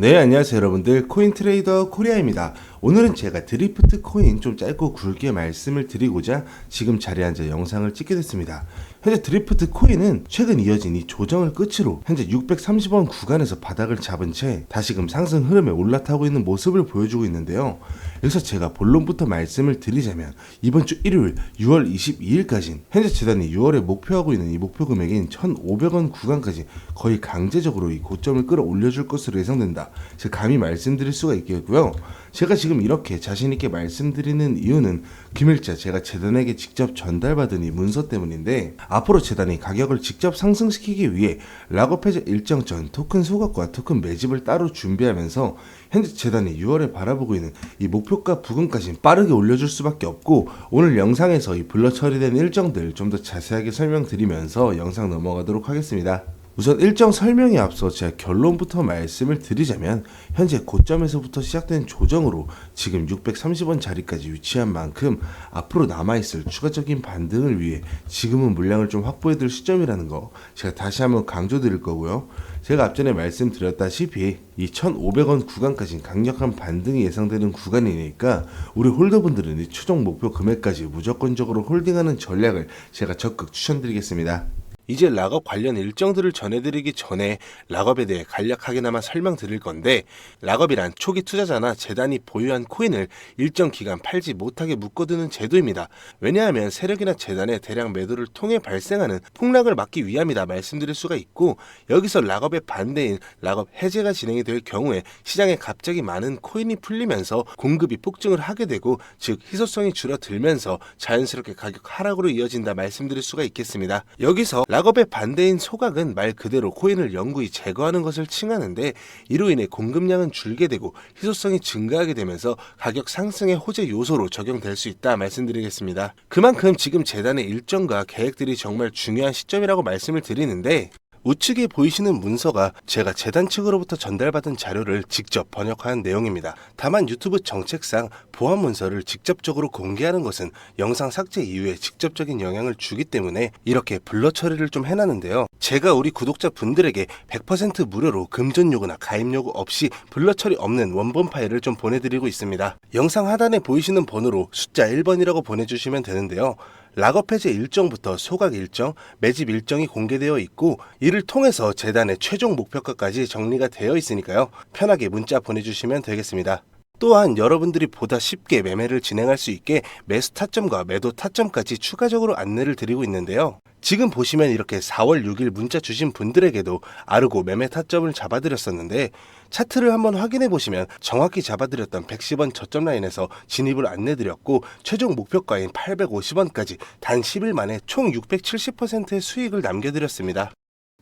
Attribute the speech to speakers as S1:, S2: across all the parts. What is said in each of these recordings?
S1: 네, 안녕하세요 여러분들. 코인 트레이더 코리아입니다. 오늘은 제가 드리프트 코인 좀 짧고 굵게 말씀을 드리고자 지금 자리에 앉아 영상을 찍게 됐습니다. 현재 드리프트 코인은 최근 이어진 이 조정을 끝으로 현재 630원 구간에서 바닥을 잡은 채 다시금 상승 흐름에 올라타고 있는 모습을 보여주고 있는데요. 여기서 제가 본론부터 말씀을 드리자면 이번 주 일요일 6월 22일까지 현재 재단이 6월에 목표하고 있는 이 목표 금액인 1,500원 구간까지 거의 강제적으로 이 고점을 끌어올려줄 것으로 예상된다. 제가 감히 말씀드릴 수가 있겠고요. 제가 지금 이렇게 자신 있게 말씀드리는 이유는 금일자 제가 재단에게 직접 전달받은 이 문서 때문인데 앞으로 재단이 가격을 직접 상승시키기 위해 락업 해제 일정 전 토큰 소각과 토큰 매집을 따로 준비하면서 현재 재단이 6월에 바라보고 있는 이 목표가 부근까지 빠르게 올려줄 수밖에 없고 오늘 영상에서 이 불러 처리된 일정들 좀 더 자세하게 설명드리면서 영상 넘어가도록 하겠습니다. 우선 일정 설명에 앞서 제가 결론부터 말씀을 드리자면 현재 고점에서부터 시작된 조정으로 지금 630원 자리까지 위치한 만큼 앞으로 남아있을 추가적인 반등을 위해 지금은 물량을 좀 확보해둘 시점이라는 거 제가 다시 한번 강조드릴 거고요. 제가 앞전에 말씀드렸다시피 이 1,500원 구간까지 강력한 반등이 예상되는 구간이니까 우리 홀더분들은 이 최종 목표 금액까지 무조건적으로 홀딩하는 전략을 제가 적극 추천드리겠습니다. 이제 락업 관련 일정들을 전해드리기 전에 락업에 대해 간략하게나마 설명드릴 건데 락업이란 초기 투자자나 재단이 보유한 코인을 일정 기간 팔지 못하게 묶어두는 제도입니다. 왜냐하면 세력이나 재단의 대량 매도를 통해 발생하는 폭락을 막기 위함이다 말씀드릴 수가 있고 여기서 락업의 반대인 락업 해제가 진행이 될 경우에 시장에 갑자기 많은 코인이 풀리면서 공급이 폭증을 하게 되고 즉 희소성이 줄어들면서 자연스럽게 가격 하락으로 이어진다 말씀드릴 수가 있겠습니다. 여기서 락 업의 반대인 소각은 말 그대로 코인을 영구히 제거하는 것을 칭하는데 이로 인해 공급량은 줄게 되고 희소성이 증가하게 되면서 가격 상승의 호재 요소로 적용될 수 있다 말씀드리겠습니다. 그만큼 지금 재단의 일정과 계획들이 정말 중요한 시점이라고 말씀을 드리는데 우측에 보이시는 문서가 제가 재단 측으로부터 전달받은 자료를 직접 번역한 내용입니다. 다만 유튜브 정책상 보안 문서를 직접적으로 공개하는 것은 영상 삭제 이후에 직접적인 영향을 주기 때문에 이렇게 블러 처리를 좀 해놨는데요. 제가 우리 구독자 분들에게 100% 무료로 금전 요구나 가입 요구 없이 블러 처리 없는 원본 파일을 좀 보내드리고 있습니다. 영상 하단에 보이시는 번호로 숫자 1번이라고 보내주시면 되는데요. 락업 해제 일정부터 소각 일정, 매집 일정이 공개되어 있고 이를 통해서 재단의 최종 목표가까지 정리가 되어 있으니까요. 편하게 문자 보내주시면 되겠습니다. 또한 여러분들이 보다 쉽게 매매를 진행할 수 있게 매수 타점과 매도 타점까지 추가적으로 안내를 드리고 있는데요. 지금 보시면 이렇게 4월 6일 문자 주신 분들에게도 아르고 매매 타점을 잡아드렸었는데 차트를 한번 확인해 보시면 정확히 잡아드렸던 110원 저점 라인에서 진입을 안내드렸고 최종 목표가인 850원까지 단 10일 만에 총 670%의 수익을 남겨드렸습니다.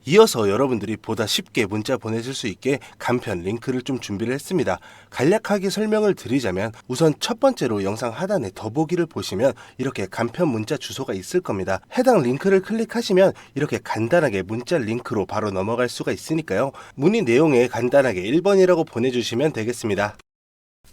S1: 이어서 여러분들이 보다 쉽게 문자 보내실 수 있게 간편 링크를 좀 준비를 했습니다. 간략하게 설명을 드리자면 우선 첫 번째로 영상 하단에 더보기를 보시면 이렇게 간편 문자 주소가 있을 겁니다. 해당 링크를 클릭하시면 이렇게 간단하게 문자 링크로 바로 넘어갈 수가 있으니까요. 문의 내용에 간단하게 1번이라고 보내주시면 되겠습니다.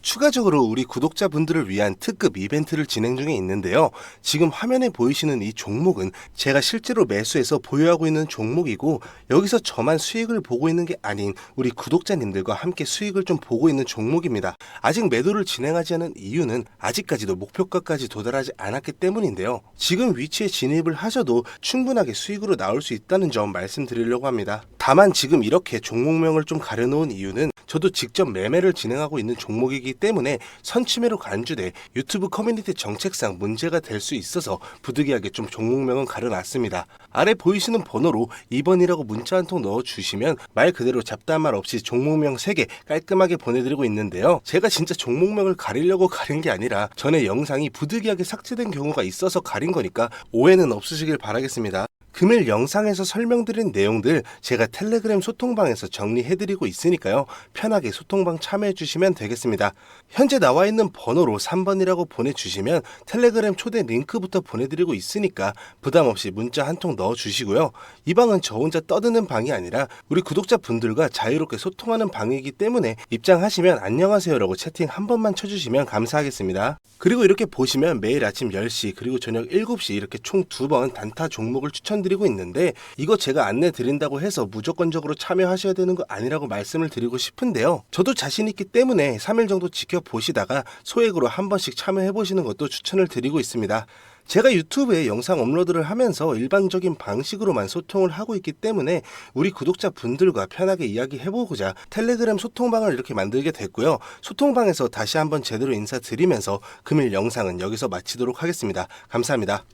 S1: 추가적으로 우리 구독자분들을 위한 특급 이벤트를 진행 중에 있는데요. 지금 화면에 보이시는 이 종목은 제가 실제로 매수해서 보유하고 있는 종목이고 여기서 저만 수익을 보고 있는 게 아닌 우리 구독자님들과 함께 수익을 좀 보고 있는 종목입니다. 아직 매도를 진행하지 않은 이유는 아직까지도 목표가까지 도달하지 않았기 때문인데요. 지금 위치에 진입을 하셔도 충분하게 수익으로 나올 수 있다는 점 말씀드리려고 합니다. 다만 지금 이렇게 종목명을 좀 가려놓은 이유는 저도 직접 매매를 진행하고 있는 종목이기 때문에 선침해로 간주돼 유튜브 커뮤니티 정책상 문제가 될 수 있어서 부득이하게 좀 종목명은 가려놨습니다. 아래 보이시는 번호로 2번이라고 문자 한 통 넣어주시면 말 그대로 잡다한 말 없이 종목명 3개 깔끔하게 보내드리고 있는데요. 제가 진짜 종목명을 가리려고 가린 게 아니라 전에 영상이 부득이하게 삭제된 경우가 있어서 가린 거니까 오해는 없으시길 바라겠습니다. 금일 영상에서 설명드린 내용들 제가 텔레그램 소통방에서 정리해드리고 있으니까요. 편하게 소통방 참여해주시면 되겠습니다. 현재 나와 있는 번호로 3번이라고 보내주시면 텔레그램 초대 링크부터 보내드리고 있으니까 부담 없이 문자 한 통 넣어주시고요. 이 방은 저 혼자 떠드는 방이 아니라 우리 구독자분들과 자유롭게 소통하는 방이기 때문에 입장하시면 안녕하세요라고 채팅 한 번만 쳐주시면 감사하겠습니다. 그리고 이렇게 보시면 매일 아침 10시 그리고 저녁 7시 이렇게 총 두 번 단타 종목을 추천드립니다.
S2: 말씀드리고 있는데 이거 제가 안내 드린다고 해서 무조건적으로 참여하셔야 되는 거 아니라고 말씀을 드리고 싶은데요. 저도 자신 있기 때문에 3일 정도 지켜보시다가 소액으로 한 번씩 참여해 보시는 것도 추천을 드리고 있습니다. 제가 유튜브에 영상 업로드를 하면서 일반적인 방식으로만 소통을 하고 있기 때문에 우리 구독자 분들과 편하게 이야기해보고자 텔레그램 소통방을 이렇게 만들게 됐고요. 소통방에서 다시 한번 제대로 인사드리면서 금일 영상은 여기서 마치도록 하겠습니다. 감사합니다.